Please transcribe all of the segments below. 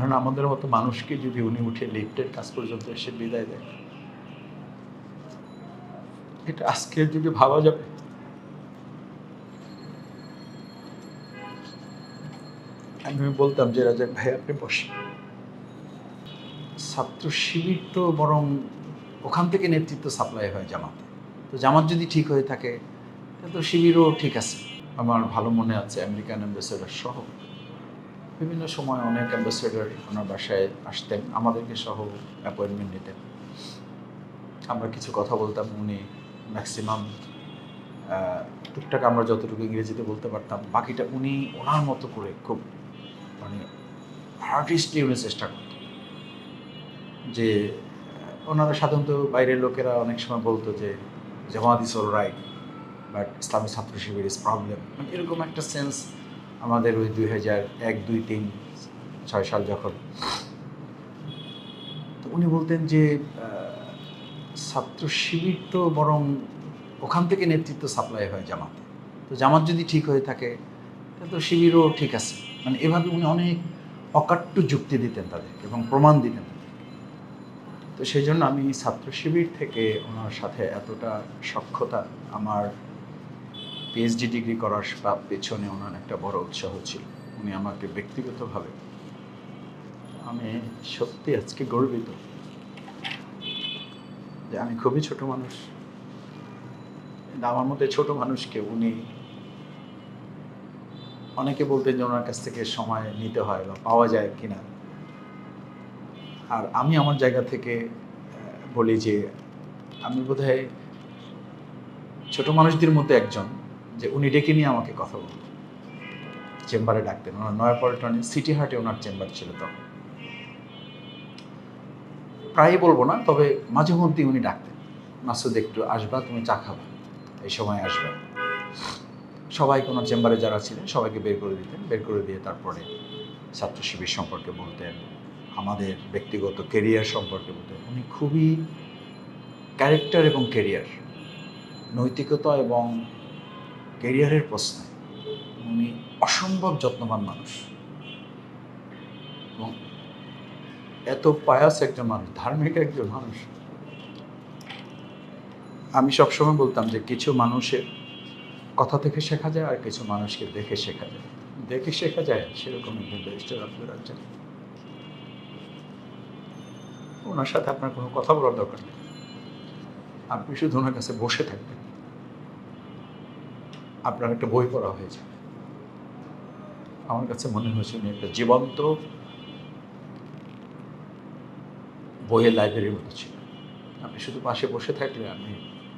ধরেন আমাদের মতো মানুষকে যদি উনি উঠে লিফটের কাজ পর্যন্ত এসে বিদায় দেয়। এটা আজকের যুগে ভাবা যাবে। আমি বলতাম যে রাজাক ভাই, আপনি বসেন। ছাত্র শিবির তো বরং ওখান থেকে নেতৃত্ব সাপ্লাই হয় জামাতে। তো জামাত যদি ঠিক হয়ে থাকে তো শিবিরও ঠিক আছে। আমার ভালো মনে আছে আমেরিকান অ্যাম্বাসেডার সহ। বিভিন্ন সময় অনেক অ্যাম্বাসেডার ওনার বাসায় আসতেন, আমাদেরকে সহ অ্যাপয়েন্টমেন্ট নিতেন। আমরা কিছু কথা বলতাম, উনি ম্যাক্সিমাম টুকটাক আমরা যতটুকু ইংরেজিতে বলতে পারতাম, বাকিটা উনি ওনার মতো করে খুব মানে আর্টিস্টলি উনি চেষ্টা করতেন। যে, ওনারা সাধারণত বাইরের লোকেরা অনেক সময় বলতো যে, Jamaat is all right but Islami Chhatra Shibir is problem মানে এরকম একটা সেন্স আমাদের ওই দুই হাজার এক, দুই তিন, ছয় সাল যখন। তো উনি বলতেন যে ছাত্র শিবির তো বরং ওখান থেকে নেতৃত্ব সাপ্লাই হয় জামাতে। তো জামাত যদি ঠিক হয়ে থাকে তো শিবিরও ঠিক আছে। মানে এভাবে উনি অনেক অকাট্য যুক্তি দিতেন তাদেরকে এবং প্রমাণ দিতেন তো সেই জন্য আমি ছাত্র শিবির থেকে ওনার সাথে এতটা সক্ষতা আমার পিএইচডি ডিগ্রি করার পেছনে ওনার একটা বড় উৎসাহ ছিল। উনি আমাকে ব্যক্তিগতভাবে আমি সত্যি আজকে গর্বিত যে আমি খুবই ছোট মানুষ। আমার মধ্যে ছোট মানুষকে উনি অনেকে বলতেন যে ওনার কাছ থেকে সময় নিতে হয় বা পাওয়া যায় কিনা। আর আমি আমার জায়গা থেকে বলি যে আমি বোধহয় ছোট মানুষদের মধ্যে একজন যে উনি ডেকে নিয়ে আমাকে কথা বলতেন চেম্বারে ডাকতেন। ওনার নয়াপল্টনে সিটি হার্টে ওনার চেম্বার ছিল তখন। প্রায়ই বলব না, তবে মাঝে মধ্যেই উনি ডাকতেন। মাসুদ, একটু আসবা, তুমি চা খাবা। এই সময় আসবে সবাই কোনো চেম্বারে যারা ছিলেন, সবাইকে বের করে দিতেন। বের করে দিয়ে তারপরে ছাত্র শিবির সম্পর্কে বলতেন, আমাদের ব্যক্তিগত কেরিয়ার সম্পর্কে বলতেন। উনি খুবই ক্যারেক্টার এবং কেরিয়ার নৈতিকতা এবং কেরিয়ারের প্রশ্নে, উনি অসম্ভব যত্নবান মানুষ। এবং এত পায়াস একজন মানুষ, ধার্মিক একজন মানুষ। আমি সবসময় বলতাম যে কিছু মানুষের কথা থেকে শেখা যায় আর কিছু মানুষকে দেখে শেখা যায়। দেখে শেখা যায় সেরকম ব্যারিস্টার আব্দুল রাজ্জাক। ওনার সাথে আপনার কোনো কথা বলার দরকার নেই। আপনি শুধু ওনার কাছে বসে থাকবেন। আপনার একটা বই পড়া হয়েছে। আমার কাছে মনে হয়েছে উনি একটা জীবন্ত বইয়ের লাইব্রেরির মতো ছিল। আপনি শুধু পাশে বসে থাকলে আপনি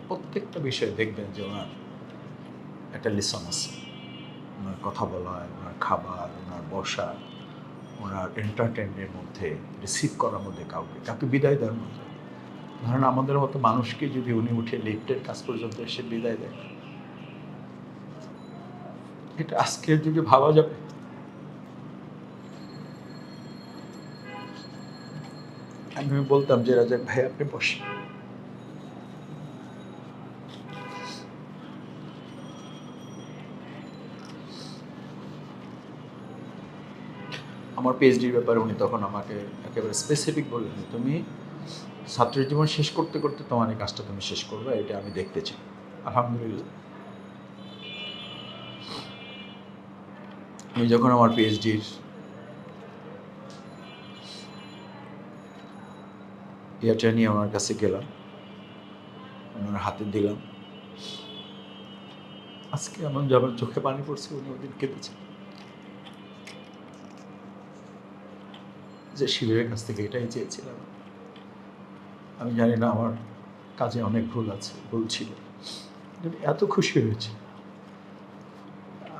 প্রত্যেকটা বিষয়ে দেখবেন যে ওনার একটা লিসন আছে। ওনার কথা বলা, ওনার খাবার, ওনার বসা, ওনার এন্টারটেনমেন্টের মধ্যে রিসিভ করার মধ্যে কাউকে কাউকে বিদায় দেওয়ার মধ্যে। ধরেন আমাদের মতো মানুষকে যদি উনি উঠে লিফটের কাজ পর্যন্ত এসে বিদায় দেয় এটা আজকের যুগে ভাবা যাবে। আমি বলতাম যে, রাজাক ভাই, আপনি বসেন। আমার পিএইচডির ব্যাপারে উনি তখন আমাকে একেবারে স্পেসিফিক বললেন তুমি ছাত্রের জীবন শেষ করতে করতে তোমার এই কাজটা তুমি শেষ করবে, এটা আমি দেখতে চাই। আলহামদুলিল্লাহ। আমি যখন আমার পিএইচডির ইয়াটা নিয়ে ওনার কাছে গেলাম ওনার হাতে দিলাম। আজকে আমার যখন চোখে পানি পড়ছে, উনি ওদিন কেঁদেছেন। যে শিবিরের কাছ থেকে এটাই চেয়েছিলাম। আমি জানি না আমার কাজে অনেক ভুল আছে, ভুল ছিল। এত খুশি হয়েছে।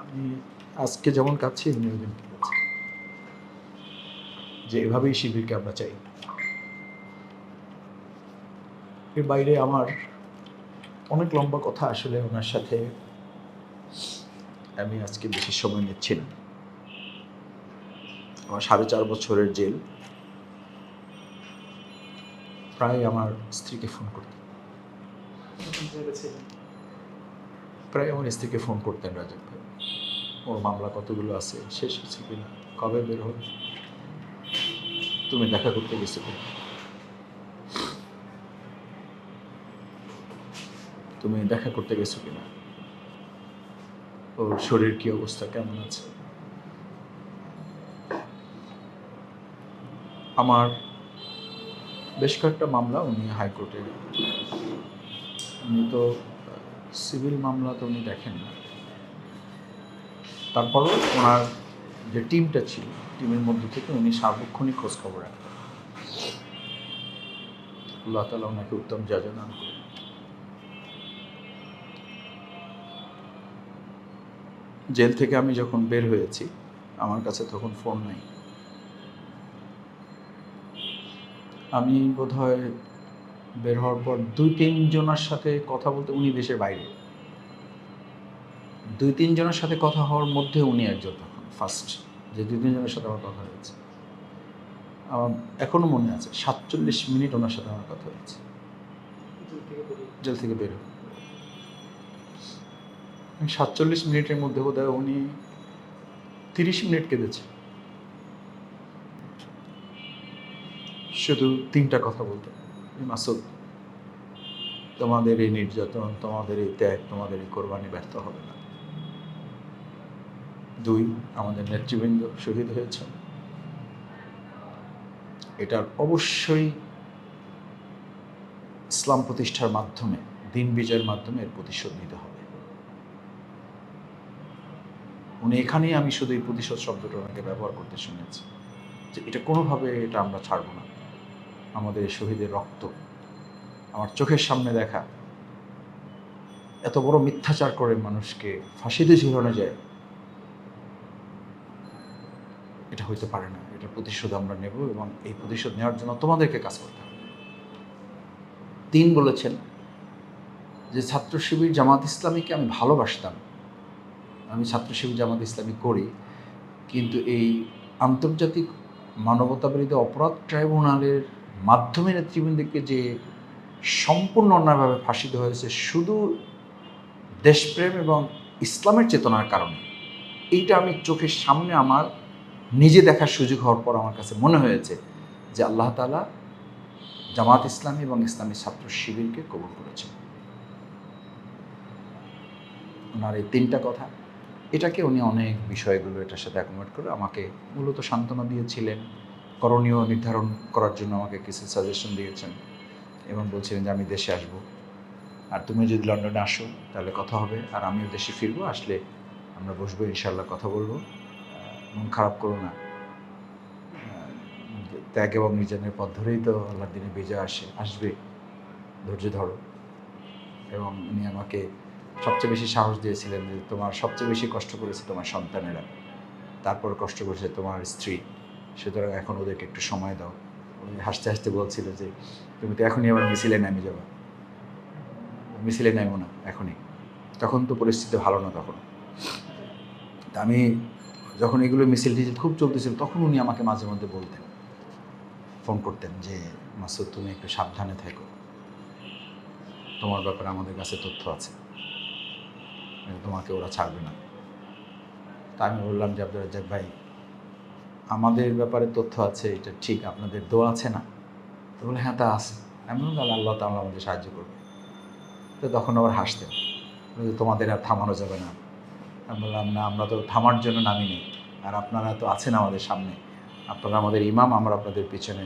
আমি আজকে যেমন কাঁদছি যে এভাবেই শিবিরকে আমরা চাই। এর বাইরে আমার অনেক লম্বা কথা আসলে ওনার সাথে আমি আজকে বেশি সময় নিচ্ছি না। আমার সাড়ে চার বছরের জেল। প্রায় আমার স্ত্রীকে ফোন করতেন। প্রায় আমার স্ত্রীকে ফোন করতেন রাজা ওর মামলা কতগুলো আছে শেষ হচ্ছে কিনা, কবে বের হবে? তুমি দেখা করতে গেছো কিনা? তুমি দেখা করতে গেছো কিনা? ওর শরীর কি অবস্থা, কেমন আছে? আমার বেশ কয়েকটা মামলা উনি হাইকোর্টে। উনি তো সিভিল মামলা তো উনি দেখেন না। তারপরও ওনার যে টিমটা ছিল, টিমের মধ্যে থেকে উনি সার্বক্ষণিক খোঁজ খবর রাখতেন আল্লাহ তালা ওনাকে উত্তম যাজা দান করেন। জেল থেকে আমি যখন বের হয়েছি, আমার কাছে তখন ফোন নাই। আমি বোধহয় বের হওয়ার পর দুই তিনজনের সাথে কথা বলতে উনি দেশের বাইরে। দুই তিনজনের সাথে কথা হওয়ার মধ্যে উনি একজন তখন ফার্স্ট যে দুই তিনজনের সাথে আমার কথা হয়েছে। আমার এখনও মনে আছে, সাতচল্লিশ মিনিট ওনার সাথে আমার কথা হয়েছে। জেল থেকে বের হয়ে সাতচল্লিশ মিনিটের মধ্যে বোধহয় উনি তিরিশ মিনিট কেঁদেছে। শুধু তিনটা কথা বলতো মাসুদ, তোমাদের এই নির্যাতন, তোমাদের এই ত্যাগ, তোমাদের এই কোরবানি ব্যর্থ হবে না। দুই, আমাদের নেতৃবৃন্দ শহীদ হয়েছে এটার অবশ্যই ইসলাম প্রতিষ্ঠার মাধ্যমে, দিন বিজয়ের মাধ্যমে এর প্রতিশোধ নিতে হবে। উনি এখানেই আমি শুধু এই প্রতিশোধ শব্দটা ওনাকে ব্যবহার করতে শুনেছি, যে এটা কোনোভাবে এটা আমরা ছাড়ব না। আমাদের শহীদের রক্ত, আমার চোখের সামনে দেখা, এত বড় মিথ্যাচার করে মানুষকে ফাঁসিতে ঝুলানো যায়। এটা হইতে পারে না। এটা প্রতিশোধ আমরা নেব এবং এই প্রতিশোধ নেওয়ার জন্য তোমাদেরকে কাজ করতে হবে। তিন বলেছেন যে, ছাত্র শিবির জামাত ইসলামীকে আমি ভালোবাসতাম। আমি ছাত্র শিবির জামাত ইসলামী করি, কিন্তু এই আন্তর্জাতিক মানবতাবিরোধী অপরাধ ট্রাইব্যুনালের মাধ্যমে নেতৃবৃন্দকে যে সম্পূর্ণ অন্যায়ভাবে ফাঁসি দেওয়া হয়েছে, শুধু দেশপ্রেম এবং ইসলামের চেতনার কারণে, এইটা আমি চোখের সামনে আমার নিজে দেখার সুযোগ হওয়ার পর আমার কাছে মনে হয়েছে যে আল্লাহ তালা জামাত ইসলামী এবং ইসলামী ছাত্র শিবিরকে কবুল করেছেন। ওনার এই তিনটা কথা, এটাকে উনি অনেক বিষয়গুলো এটার সাথে অ্যাকোমোডেট করে আমাকে মূলত সান্ত্বনা দিয়েছিলেন, করণীয় নির্ধারণ করার জন্য আমাকে কিছু সাজেশন দিয়েছেন এবং বলছিলেন যে আমি দেশে আসব। আর তুমি যদি লন্ডনে আসো তাহলে কথা হবে, আর আমিও দেশে ফিরবো, আসলে আমরা বসবো ইনশাল্লাহ কথা বলব। মন খারাপ করো না। ত্যাগ এবং নির্জনের পথ ধরেই তো আল্লাহর দিনে বিজয় আসে, আসবে। ধৈর্য ধরো। এবং উনি আমাকে সবচেয়ে বেশি সাহস দিয়েছিলেন যে তোমার সবচেয়ে বেশি কষ্ট করেছে তোমার সন্তানেরা। তারপর কষ্ট করেছে তোমার স্ত্রী। সুতরাং এখন ওদেরকে একটু সময় দাও। উনি হাসতে হাসতে বলছিল যে, তুমি তো এখনই আবার মিছিলে নামে যাবা। মিছিলে নামো না, এখনই। তখন তো পরিস্থিতি ভালো না তখন। আমি যখন এগুলো মিছিল টিছিল খুব চলতেছিল, তখন উনি আমাকে মাঝে মধ্যে বলতেন, ফোন করতেন যে, মাসুদ, তুমি একটু সাবধানে থেকো। তোমার ব্যাপারে আমাদের কাছে তথ্য আছে। তোমাকে ওরা ছাড়বে না। তা আমি বললাম যে আব্দুল রাজ্জাক ভাই, আমাদের ব্যাপারে তথ্য আছে, এটা ঠিক, আপনাদের দোয়া আছে না? তো বলে হ্যাঁ তা আছে। আমি বললাম, তাহলে আল্লাহ তাআলা আমাদের সাহায্য করবে। তো তখন আবার হাসতেন তোমাদের আর থামানো যাবে না। আমি বললাম, না, আমরা তো থামার জন্য নামি নামিনি আর আপনারা তো আছেন আমাদের সামনে। আপনারা আমাদের ইমাম, আমরা আপনাদের পিছনে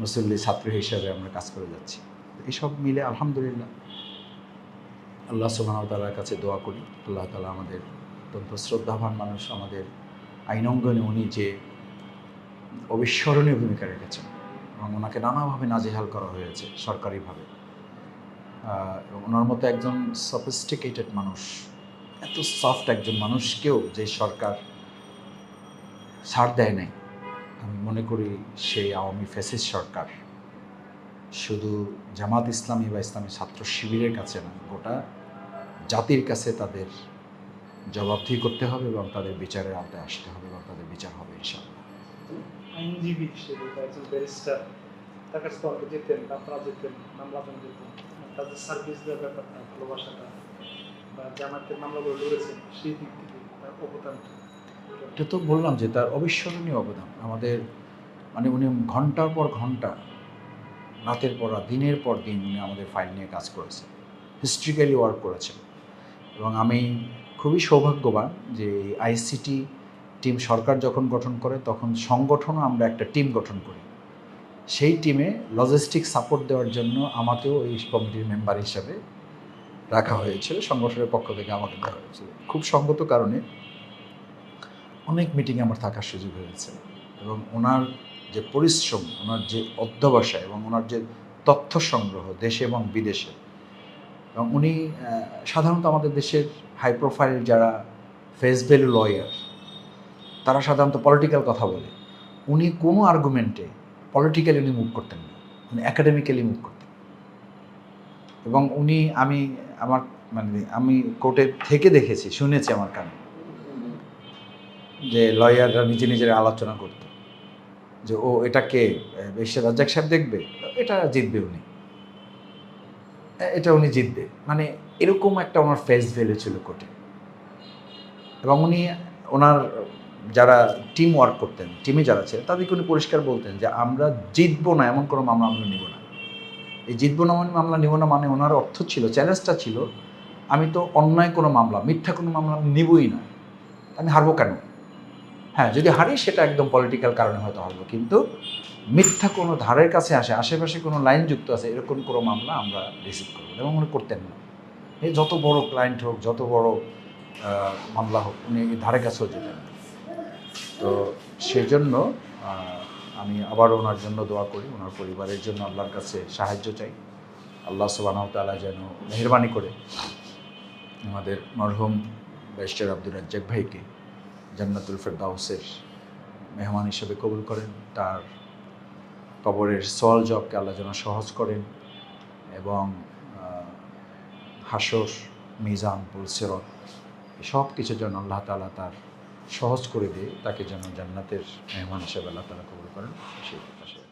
মুসল্লি, ছাত্র হিসাবে আমরা কাজ করে যাচ্ছি। তো এইসব মিলে আলহামদুলিল্লাহ। আল্লাহ সুবাহ তালার কাছে দোয়া করি। আল্লাহ তালা আমাদের অত্যন্ত শ্রদ্ধাবান মানুষ, আমাদের আইনঙ্গনে উনি যে অবিস্মরণীয় ভূমিকা রেখেছেন এবং ওনাকে নানাভাবে নাজেহাল করা হয়েছে সরকারিভাবে। ওনার মতো একজন সফিস্টিকেটেড মানুষ এত সফট একজন মানুষকেও যে সরকার ছাড় দেয় নাই, আমি মনে করি সেই আওয়ামী ফেসিস সরকার। শুধু জামাত ইসলামী বা ইসলামী ছাত্র শিবিরের কাছে না, গোটা জাতির কাছে তাদের জবাবদিহি করতে হবে এবং তাদের বিচারের আওতায় আসতে হবে এবং তাদের বিচার হবে, ইনশাআল্লাহ। আইনজীবী হিসেবে যেতেন, আপনারা যেতেন, মামলা যেতেন তাদের সার্ভিস দেওয়ার ব্যাপারটা, ভালোবাসাটা। জামাতের মামলাগুলো লড়েছেন সেই দিক থেকে তার এটা তো বললাম যে তার অবিস্মরণীয় অবদান। আমাদের মানে উনি ঘণ্টার পর ঘণ্টা, রাতের পর রাত, দিনের পর দিন উনি আমাদের ফাইল নিয়ে কাজ করেছেন, হিস্ট্রিক্যালি ওয়ার্ক করেছেন। এবং আমি খুবই সৌভাগ্যবান যে আইসিটি টিম সরকার যখন গঠন করে, তখন সংগঠনও আমরা একটা টিম গঠন করি। সেই টিমে লজিস্টিক সাপোর্ট দেওয়ার জন্য আমাকেও এই কমিটির মেম্বার হিসাবে রাখা হয়েছিল, সংগঠনের পক্ষ থেকে আমাকে দেওয়া হয়েছিল। খুব সঙ্গত কারণে অনেক মিটিংয়ে আমার থাকার সুযোগ হয়েছে এবং ওনার যে পরিশ্রম, ওনার যে অধ্যবসায় এবং ওনার যে তথ্য সংগ্রহ দেশে এবং বিদেশে, এবং উনি সাধারণত আমাদের দেশের হাই প্রোফাইল যারা ফেস ভ্যালু লয়ার তারা সাধারণত পলিটিক্যাল কথা বলে। উনি কোনো আর্গুমেন্টে পলিটিক্যালি উনি মুভ করতেন না। উনি একাডেমিক্যালি মুভ করতেন। এবং উনি আমি আমার মানে আমি কোর্টে থেকে দেখেছি, শুনেছি আমার কানে। যে লয়াররা নিজে নিজের আলোচনা করত। যে ও এটাকে বেশি রাজ্জাক সাহেব দেখবে? এটা জিতবে উনি। এটা উনি জিতবে। মানে এরকম একটা ওনার ফেস ভ্যালু ছিল কোর্টে। এবং উনি ওনার যারা টিম ওয়ার্ক করতেন টিমে যারা ছিলেন তাদেরকে উনি পরিষ্কার বলতেন যে আমরা জিতবো না, এমন কোনো মামলা আমরা নিব না। এই জিতবো না মানে মামলা, নেব না মানে ওনার অর্থ ছিল চ্যালেঞ্জটা ছিল, আমি তো অন্যায় কোনো মামলা, মিথ্যা কোনো মামলা আমি নিবই না। আমি হারবো কেন? হ্যাঁ যদি হারি সেটা একদম পলিটিক্যাল কারণে হয়তো হারবো, কিন্তু মিথ্যা কোনো ধারের কাছে আসে, আশেপাশে কোনো লাইন যুক্ত আছে, এরকম কোনো মামলা আমরা রিসিভ করব এবং উনি করতেন না। এই যত বড় ক্লায়েন্ট হোক, যত বড় মামলা হোক, উনি ধারে কাছেও যেতেন তো সেই জন্য আমি আবার ওনার জন্য দোয়া করি, ওনার পরিবারের জন্য আল্লাহর কাছে সাহায্য চাই। আল্লাহ সুবাহ তালা যেন মেহরবানি করে আমাদের মরহুম ব্যারিস্টার আব্দুর রাজ্জাক ভাইকে জান্নাতুল ফেরদাউসের মেহমান হিসেবে কবুল করেন। তার কবরের সোয়াল জবকে আল্লাহ যেন সহজ করেন এবং হাসর, মিজান, পুলসেরত সব কিছু যেন আল্লাহ তালা তার সহজ করে দিয়ে তাকে যেন জান্নাতের মেহমান হিসেবে আল্লাহ তালা কবুল করেন সেই প্রত্যাশা